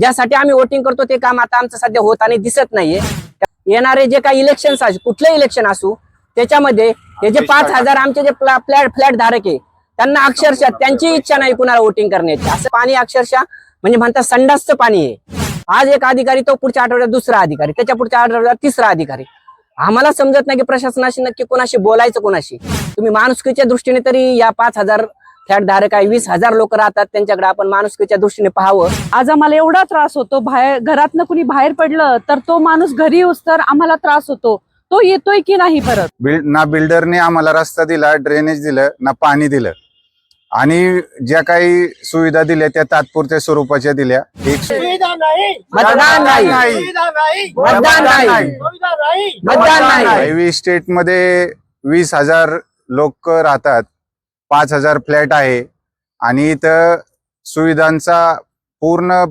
ज्यासाठी आम्ही वोटिंग करतो ते काम आता आमचं सध्या होत आणि दिसत नाहीये. येणारे जे काही इलेक्शन कुठलं इलेक्शन असू त्याच्यामध्ये हे जे पाच हजार आमचे जे फ्लॅट फ्लॅट धारक आहे त्यांना अक्षरशः त्यांची इच्छा नाही कुणाला वोटिंग करण्याची. असं पाणी अक्षरशः म्हणजे म्हणतात संडासचं पाणी आहे. आज एक अधिकारी तो पुढच्या आठवड्यात दुसरा अधिकारी त्याच्या पुढच्या आठवड्यात तिसरा अधिकारी. आम्हाला समजत नाही की प्रशासनाशी नक्की कोणाशी बोलायचं कोणाशी. तुम्ही माणुसकीच्या दृष्टीने तरी या पाच हजार फ्लॅट धारक आहे. वीस हजार लोक राहतात. त्यांच्याकडे आपण माणुसकीच्या दृष्टीने पाहावं. आज आम्हाला एवढा त्रास होतो. बाहेर घरातनं कुणी बाहेर पडलं तर तो माणूस घरी येऊस तर आम्हाला त्रास होतो. तो येतोय की नाही परत? बिल ना बिल्डरने आम्हाला रस्ता दिला ड्रेनेज दिलं ना पाणी दिलं. आणि ज्या काही सुविधा दिल्या त्या तात्पुरत्या स्वरूपाच्या दिल्या. एक सुविधा नाही. मतदान नाही. सुविधा नाही. मतदान नाही. सुविधा नाही. मतदान नाही. हायवे स्टेटमध्ये वीस हजार लोक राहतात. पाच हजार फ्लॅट आहे. आणि इथं सुविधांचा पूर्ण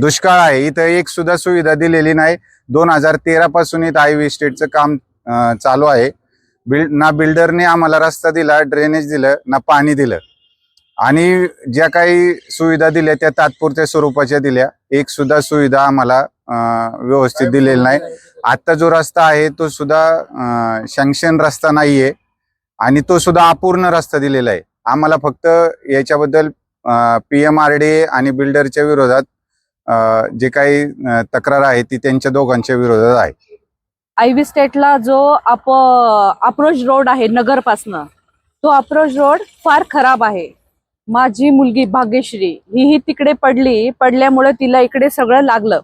दुष्काळ आहे. इथं एक सुद्धा सुविधा दिलेली नाही. दोन हजार तेरा पासून इथं हायवे स्टेटचं काम चालू आहे. बिल ना बिल्डरने आम्हाला रस्ता दिला ड्रेनेज दिलं ना पाणी दिलं. आणि ज्या काही सुविधा दिल्या त्या तात्पुरत्या स्वरूपाच्या दिल्या. एक सुद्धा सुविधा आम्हाला व्यवस्थित दिलेली नाही. आता जो रस्ता आहे तो सुद्धा सँक्शन रस्ता नाहीये. आणि तो सुद्धा अपूर्ण रस्ता दिलेला आहे. आम्हाला फक्त याच्याबद्दल पी एम आर डी आणि बिल्डरच्या विरोधात जे काही तक्रार आहे ती त्यांच्या दोघांच्या विरोधात आहे. आयव्ही स्टेटला जो अप अप्रोच रोड आहे नगरपासनं तो अप्रोच रोड फार खराब आहे. माझी मुलगी भाग्यश्री ही ही तिकडे पडली पडल्यामुळे तिला इकडे सगळं लागलं.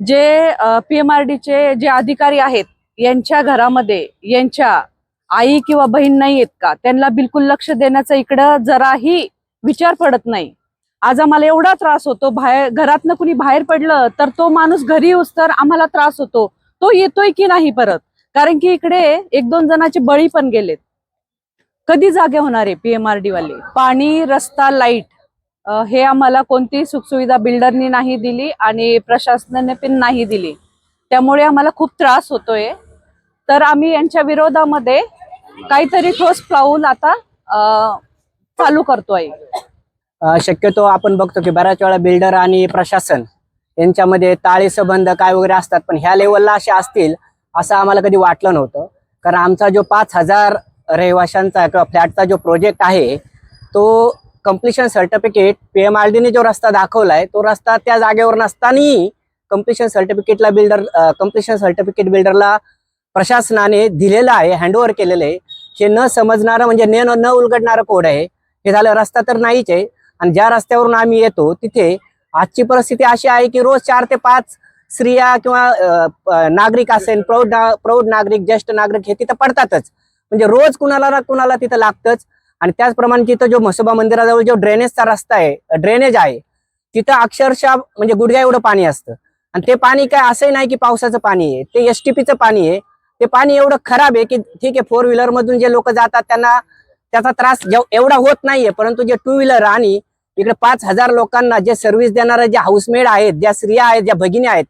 जे पी एम आर डीचे जे अधिकारी आहेत यांच्या घरामध्ये यांच्या आई किंवा बहीण नाही आहेत का? त्यांना बिलकुल लक्ष देण्याचा इकडं जराही विचार पडत नाही. आज आम्हाला एवढा त्रास होतो बाहेर घरातनं कुणी बाहेर पडलं तर तो माणूस घरी येऊस तर आम्हाला त्रास होतो. तो येतोय की नाही परत? कारण की इकडे एक दोन जणांचे बळी पण गेलेत. कधी जागे होणार आहे पीएमआरडी वाले? पाणी रस्ता लाइट हे आम्हाला कोणतीही सुखसुविधा बिल्डरनी नाही दिली आणि प्रशासनाने पण नाही दिली. त्यामुळे आम्हाला खूप त्रास होतोय. तर आम्ही यांच्या विरोधामध्ये काहीतरी ठोस पाऊल आता चालू करतोय. शक्यतो आपण बघतो की बऱ्याच वेळा बिल्डर आणि प्रशासन यांच्यामध्ये ताळे संबंध काय वगैरे असतात पण ह्या लेवलला असे असतील असं आम्हाला कधी वाटलं नव्हतं. कारण आमचा जो पाच हजार रहिवाशांचा किंवा फ्लॅटचा जो प्रोजेक्ट आहे तो completion certificate P M R डीने जो रस्ता दाखवलाय तो रस्ता त्या जागेवर नसतानाही कम्प्लिशन सर्टिफिकेटला बिल्डर कम्प्लिशन सर्टिफिकेट बिल्डरला प्रशासनाने दिलेलं आहे हँडओव्हर केलेलं आहे. हे न समजणारं म्हणजे न न उलगडणारं कोड आहे. हे झालं रस्ता तर नाहीच आहे. आणि ज्या रस्त्यावरून आम्ही येतो तिथे आजची परिस्थिती अशी आहे की रोज चार ते पाच स्त्रिया किंवा नागरिक असेल प्रौढ ना- प्रौढ नागरिक ज्येष्ठ नागरिक हे तिथं पडतातच. म्हणजे रोज कुणाला ना कुणाला तिथं लागतंच. आणि त्याचप्रमाणे तिथं जो म्हसोबा मंदिराजवळ जो ड्रेनेजचा रस्ता आहे ड्रेनेज आहे तिथं अक्षरशः म्हणजे गुडघ्या एवढं पाणी असतं. आणि ते पाणी काय असंही नाही की पावसाचं पाणी आहे. ते एस पाणी आहे. ते पाणी एवढं खराब आहे की ठीक आहे फोर व्हीलर मधून जे लोक जातात त्यांना त्याचा त्रास एवढा होत नाहीये परंतु जे टू व्हीलर आणि इकडे पाच हजार लोकांना जे सर्व्हिस देणारे जे हाऊसमेड आहेत ज्या स्त्रिया आहेत ज्या भगिनी आहेत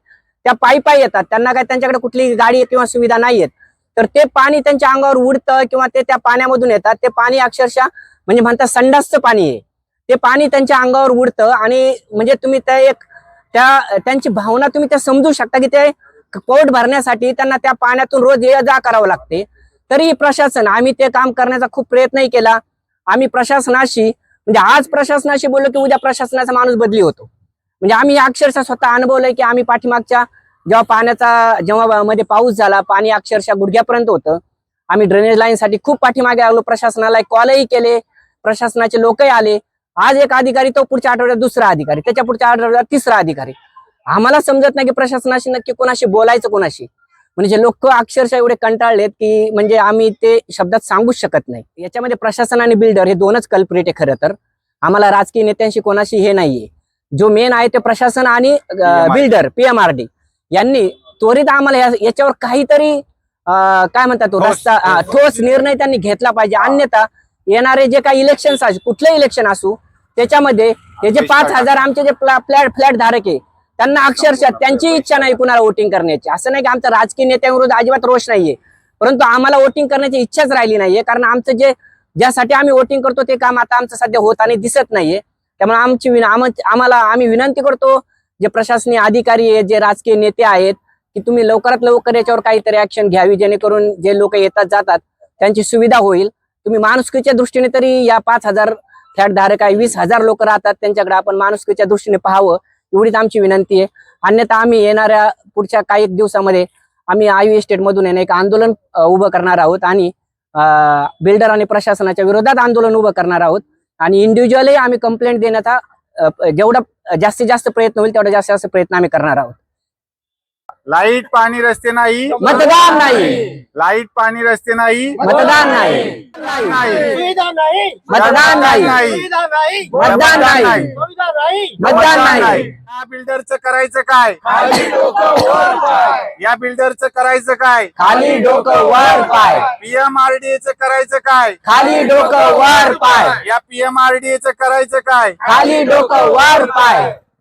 त्या पायी पायी येतात. त्यांना काय त्यांच्याकडे कुठली गाडी किंवा सुविधा नाहीयेत. तर ते पाणी त्यांच्या अंगावर उडतं किंवा ते त्या पाण्यामधून येतात. ते पाणी अक्षरशः म्हणजे म्हणतात संडासचं पाणी आहे. ते पाणी त्यांच्या अंगावर उडतं आणि म्हणजे तुम्ही त्या एक त्या त्यांची भावना तुम्ही त्या समजू शकता की ते पोट भरण्यासाठी त्यांना त्या पाण्यातून रोज ये जा करावं लागते. तरी प्रशासन आम्ही ते काम करण्याचा खूप प्रयत्नही केला. आम्ही प्रशासनाशी म्हणजे आज प्रशासनाशी बोललो की उद्या प्रशासनाचा माणूस बदली होतो. म्हणजे आम्ही अक्षरशः स्वतः अनुभवलंय की आम्ही पाठीमागच्या जेव्हा पाण्याचा जेव्हा मध्ये पाऊस झाला पाणी अक्षरशः गुडघ्यापर्यंत होतं. आम्ही ड्रेनेज लाईन साठी खूप पाठीमागे आलो. प्रशासनाला कॉलही केले. प्रशासनाचे लोकही आले. आज एक अधिकारी तो पुढच्या आठवड्यात दुसरा अधिकारी त्याच्या पुढच्या आठवड्यात तिसरा अधिकारी. आम्हाला समजत नाही की प्रशासनाशी नक्की कोणाशी बोलायचं कोणाशी. म्हणजे लोक अक्षरशः एवढे कंटाळलेत की म्हणजे आम्ही ते शब्दात सांगूच शकत नाही. याच्यामध्ये प्रशासन आणि बिल्डर हे दोनच कल्परेट आहे खरं तर. आम्हाला राजकीय नेत्यांशी कोणाशी हे नाहीये. जो मेन आहे ते प्रशासन आणि. बिल्डर पीएमआरडी यांनी त्वरित आम्हाला याच्यावर काहीतरी काय म्हणतात तो रस्ता ठोस निर्णय त्यांनी घेतला पाहिजे. अन्यथा येणारे जे काही इलेक्शन कुठलं इलेक्शन असू त्याच्यामध्ये हे जे पाच हजार आमचे जे फ्लॅट फ्लॅट धारक आहे त्यांना अक्षरशः त्यांची इच्छा नाही कुणाला वोटिंग करण्याची. असं नाही की आमचं राजकीय नेत्यांविरुद्ध अजिबात रोष नाहीये. परंतु आम्हाला वोटिंग करण्याची इच्छाच राहिली नाहीये. कारण आमचं जे ज्यासाठी आम्ही वोटिंग करतो ते काम आता आमचं सध्या होत आणि दिसत नाहीये. त्यामुळे आमची आम्हाला आम्ही विनंती करतो जे प्रशासनीय अधिकारी आहेत जे राजकीय नेते आहेत की तुम्ही लवकरात लवकर याच्यावर काहीतरी ऍक्शन घ्यावी जेणेकरून जे लोक येतात जातात त्यांची सुविधा होईल. तुम्ही माणुसकीच्या दृष्टीने तरी या पाच हजार फ्लॅट धारक आहे वीस हजार लोक राहतात त्यांच्याकडे आपण माणुसकीच्या दृष्टीने पाहावं. एवढीच आमची विनंती आहे. अन्यथा आम्ही येणाऱ्या पुढच्या काही दिवसामध्ये आम्ही आयव्ही एस्टेट मधून आहे ना एक आंदोलन उभं करणार आहोत आणि बिल्डर आणि प्रशासनाच्या विरोधात आंदोलन उभं करणार आहोत. आणि इंडिव्हिज्युअली आम्ही कंप्लेंट देण्याचा जेवढा जास्तीत जास्त प्रयत्न होईल तेवढा जास्तीत जास्त प्रयत्न आम्ही करणार आहोत. लाइट पाणी रस्ते नाही. मतदान नाही. लाइट पाणी रस्ते नाही. मतदान नाही. सुविधा नाही. मतदान नाही. सुविधा नाही. मतदान नाही. सुविधा नाही. मतदान नाही. या बिल्डरचं करायचं काय? या बिल्डरचं करायचं काय? खाली डोकं वर पाय. पीएमआरडीएचं करायचं काय? खाली डोकं वर पाय. या पीएमआरडीएचं करायचं काय? खाली डोकं वर पाय.